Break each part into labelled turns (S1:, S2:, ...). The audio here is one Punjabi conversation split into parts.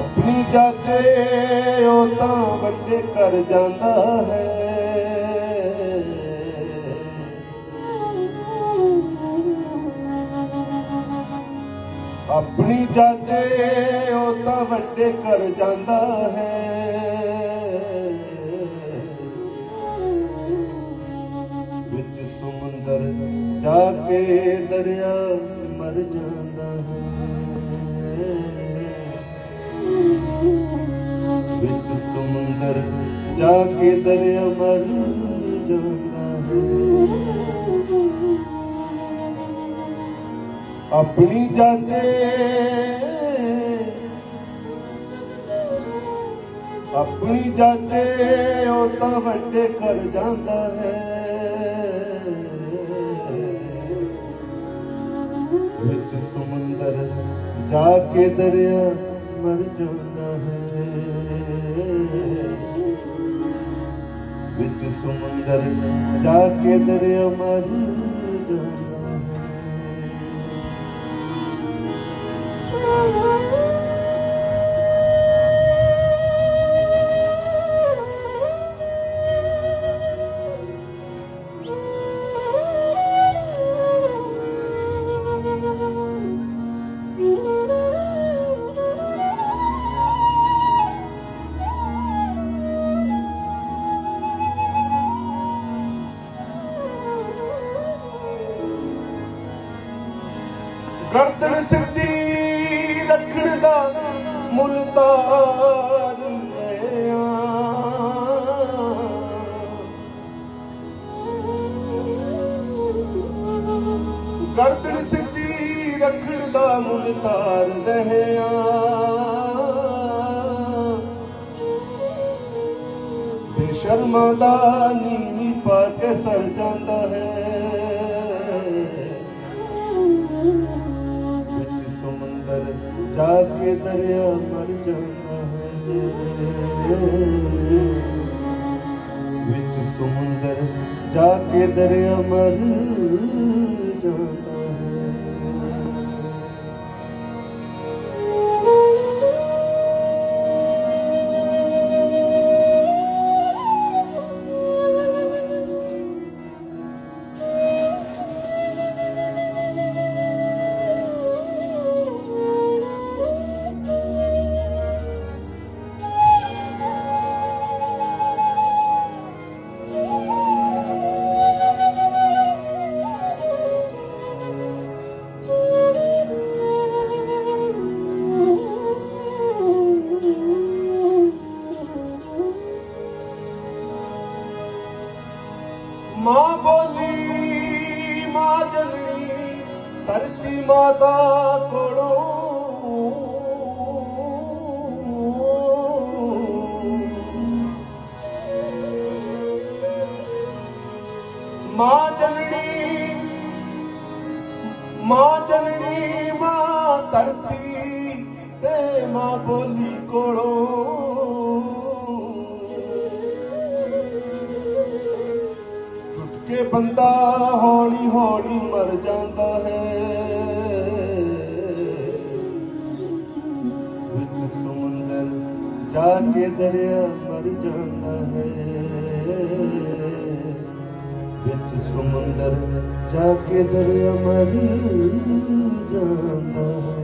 S1: ਆਪਣੀ ਚਾਚੇ ਉਹ ਤਾਂ ਵੱਡੇ ਕਰ ਜਾਂਦਾ ਹੈ। ਆਪਣੀ ਚਾਚੇ ਉਹ ਤਾਂ ਵੱਡੇ ਕਰ ਜਾਂਦਾ ਹੈ। ਵਿੱਚ ਸਮੁੰਦਰ ਜਾ ਕੇ ਦਰਿਆ ਮਰ ਜਾਂਦਾ ਸਮੁੰਦਰ ਜਾ ਕੇ ਦਰਿਆ ਮਰ ਜਾਂਦਾ ਹੈ। ਆਪਣੀ ਚਾਚੇ ਆਪਣੀ ਜਾਚੇ ਉਹ ਤਾਂ ਵੱਡੇ ਕਰ ਜਾਂਦਾ ਹੈ। ਵਿੱਚ ਸਮੁੰਦਰ ਜਾ ਕੇ ਦਰਿਆ ਮਰ ਜਾਂਦਾ ਵਿੱਚ ਸਮੁੰਦਰ ਜਾ ਕੇ ਦਰਿਆ ਮਰ ਜਾਂਦਾ ਮੁੱਲ ਤਾਰ ਲਿਆ ਗਰਦਨ ਸਿੱਧੀ ਰੱਖਣ ਦਾ ਮੁੱਲ ਤਾਰ ਰਹਿਆ ਬੇਸ਼ਰਮਾ ਦਾ ਨੀਵੀਂ ਪਾ ਕੇ ਸਰ ਜਾਂਦਾ ਹੈ। ਜਾ ਕੇ ਦਰਿਆ ਮਰ ਜਾਂਦਾ ਹੈ ਵਿੱਚ ਸਮੁੰਦਰ ਜਾ ਕੇ ਦਰਿਆ ਮਰ ਜਾਂਦਾ બોલી માં જનની ધરતી માતા ખોળો. માં ਬੰਦਾ ਹੌਲੀ ਹੌਲੀ ਮਰ ਜਾਂਦਾ ਹੈ। ਵਿੱਚ ਸਮੁੰਦਰ ਜਾ ਕੇ ਦਰਿਆ ਮਰ ਜਾਂਦਾ ਹੈ। ਵਿੱਚ ਸਮੁੰਦਰ ਜਾ ਕੇ ਦਰਿਆ ਮਰ ਜਾਂਦਾ ਹੈ।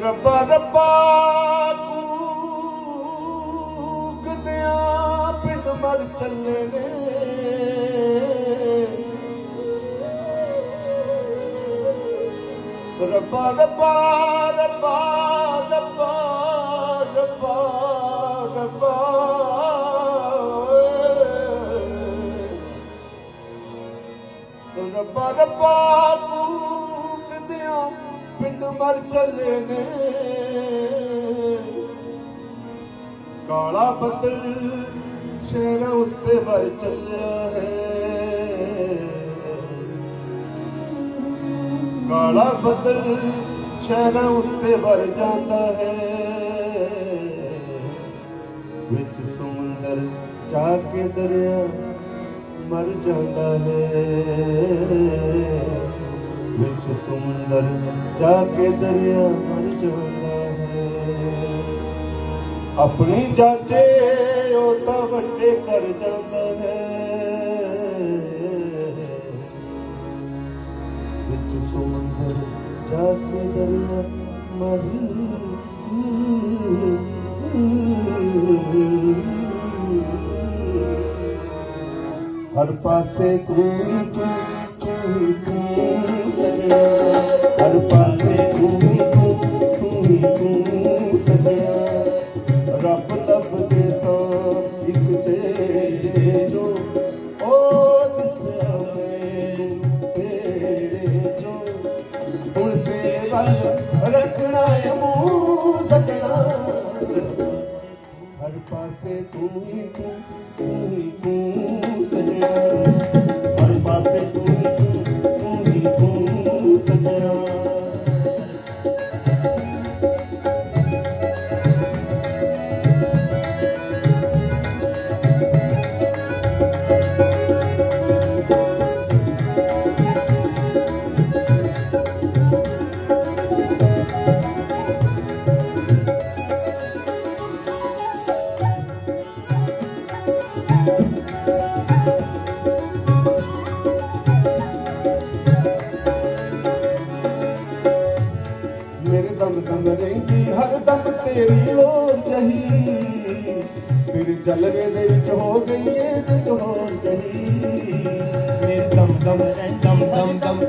S1: ਰੱਬਾ ਰੱਬਾ ਕੂਕਦਿਆਂ ਪਿੰਡ ਮਰ ਚੱਲੇ ਨੇ। ਰੱਬਾ ਰੱਬਾ ਰੱਬਾ ਰੱਬਾ ਰੱਬਾ ਰੱਬਾ ਰੱਬਾ ਰੱਬਾ ਪਿੰਡ ਮਰ ਚੱਲੇ ਨੇ। ਕਾਲਾ ਬੱਦਲ ਸ਼ਹਿਰਾਂ ਉੱਤੇ ਵਰ ਚੱਲਿਆ ਹੈ ਕਾਲਾ ਬੱਦਲ ਸ਼ਹਿਰਾਂ ਉੱਤੇ ਵਰ ਜਾਂਦਾ ਹੈ। ਵਿੱਚ ਸਮੁੰਦਰ ਜਾ ਕੇ ਦਰਿਆ ਮਰ ਜਾਂਦਾ ਹੈ। ਵਿੱਚ ਸਮੁੰਦਰ ਜਾ ਕੇ ਦਰਿਆ ਮਰ ਜਾਂਦਾ ਹੈ। ਆਪਣੀ ਜਾਚੇ ਉਹ ਤਾਂ ਵੱਡੇ ਕਰ ਜਾਂਦਾ ਹੈ। ਵਿੱਚ ਸਮੁੰਦਰ ਜਾ ਕੇ ਦਰਿਆ ਮਰ ਹਰ ਪਾਸੇ ਤੂੰ ਤੂੰ ਤੂੰ ਹਰ ਪਾਸੇ ਤੂੰ ਤੇਰੀ ਲੋਰ ਜਹੀ ਤੇਰੇ ਜਲਵੇ ਦੇ ਵਿੱਚ ਹੋ ਗਈ ਏ ਜਿੱਦ ਹੋਰ
S2: ਮੇਰੇ ਦਮ ਦਮ ਐ ਦਮ ਦਮ ਦਮ।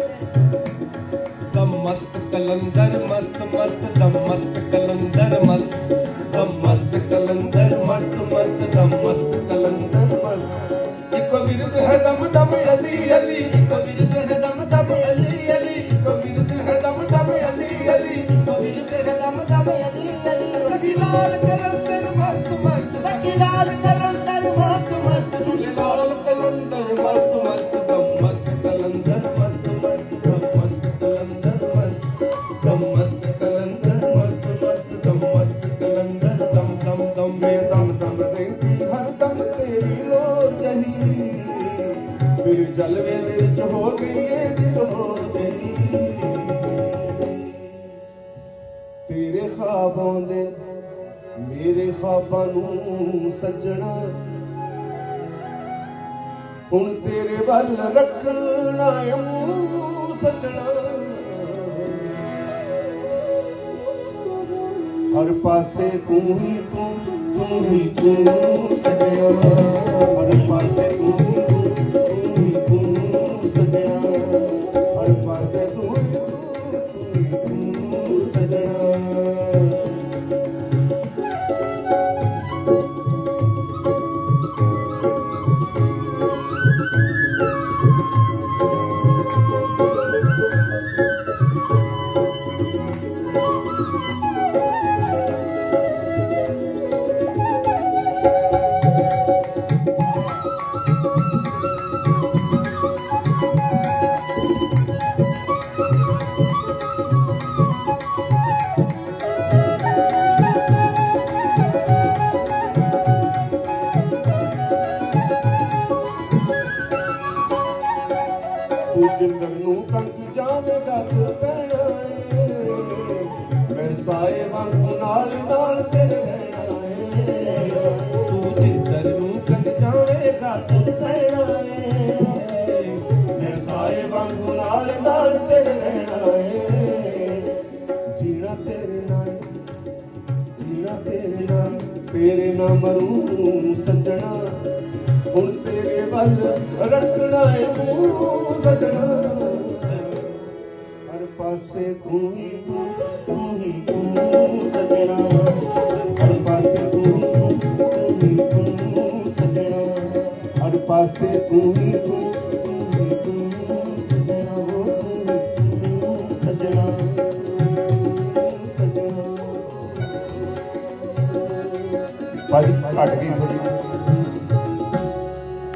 S2: ਦਮ ਮਸਤ ਕਲੰਦਰ, ਮਸਤ ਮਸਤ, ਦਮ ਮਸਤ ਕਲੰਦਰ, ਮਸਤ। ਦਮ ਮਸਤ ਕਲੰਦਰ ਕਲੰਦਰ ਮਸਤ ਮਸਤ ਸਖੀ ਲਾਲ ਕਲੰਦਰ ਮਸਤ ਮਸਤ ਝੂਲੇ ਲਾਲ ਕਲੰਦਰ ਮਸਤ ਮਸਤ ਦਮ ਮਸਤ ਕਲੰਦਰ ਮਸਤ ਮਸਤ ਦਮ ਮਸਤ ਕਲੰਦਰ ਮਸਤ ਦਮ ਮਸਤ ਕਲੰਦਰ ਮਸਤ ਮਸਤ ਦਮ ਮਸਤ ਕਲੰਦਰ ਦਮ ਦਮ ਦਮ
S1: ਮੇਰੇ ਦਮ ਦਮ ਰਹਿੰਦੀ ਹਰ ਦਮ ਤੇਰੀ ਲੋਰ ਜਹੀ। ਤੇਰੇ ਜਲਵੇ ਦੇ ਵਿੱਚ ਹੋ ਗਈ ਏ ਜਿੱਦ ਹੋਰ ਜਹੀ। ਤੇਰੇ ਖਾਬ ਆਉਂਦੇ ਮੇਰੇ ਖਾਬਾਂ ਨੂੰ ਸੱਜਣਾ। ਹੁਣ ਤੇਰੇ ਵੱਲ ਰੱਖਣਾ ਏ ਮੂੰਹ ਸੱਜਣਾ। ਹਰ ਪਾਸੇ ਤੂੰ ਹੀ ਤੂੰ ਤੂੰ ਹੀ ਤੂੰ ਸੱਜਣਾ। ਹਰ ਪਾਸੇ ਤੂੰ ਤੂੰ ਜਿੰਦਰ ਨੂੰ ਕੰਗ ਜਾਵੇਗਾ ਤੂੰ ਪੈਣਾ ਮੈਂ ਸਾਏ ਵਾਂਗੂ ਨਾਲ ਨਾਲ ਤੇਰੇ ਰਹਿਣਾ ਏ।
S2: ਤੂੰ ਜਿੱਧਰ ਨੂੰ ਕੰਨ ਜਾਵੇਗਾ ਤੁਧ ਪੈਣਾ ਏ।
S1: ਮੈਂ ਸਾਏ ਵਾਂਗੂ ਨਾਲ ਨਾਲ ਤੇਰੇ ਰਹਿਣਾ ਏ। ਜੀਣਾ ਤੇਰੇ ਨਾਲ ਜੀਣਾ ਤੇਰੇ ਨਾਲ ਤੇਰੇ ਨਾਲ ਮਰੂ ਸੱਜਣਾ ਹੁਣ ਤੇਰੇ ਵੱਲ ਰੱਖਣਾ ਏ ਮੂੰਹ ਸਜਣਾ। ਹਰ ਪਾਸੇ ਤੂੰ ਹੀ ਤੂੰ ਤੂੰ ਹੀ ਤੂੰ ਸਜਣਾ। ਹਰ ਪਾਸੇ ਤੂੰ ਹੀ ਤੂੰ ਤੂੰ ਹੀ ਤੂੰ ਸਜਣਾ। ਹਰ ਪਾਸੇ ਤੂੰ ਹੀ ਤੂੰ ਭਾਜੀ ਘਟ ਗਈ। ਥੋੜੀ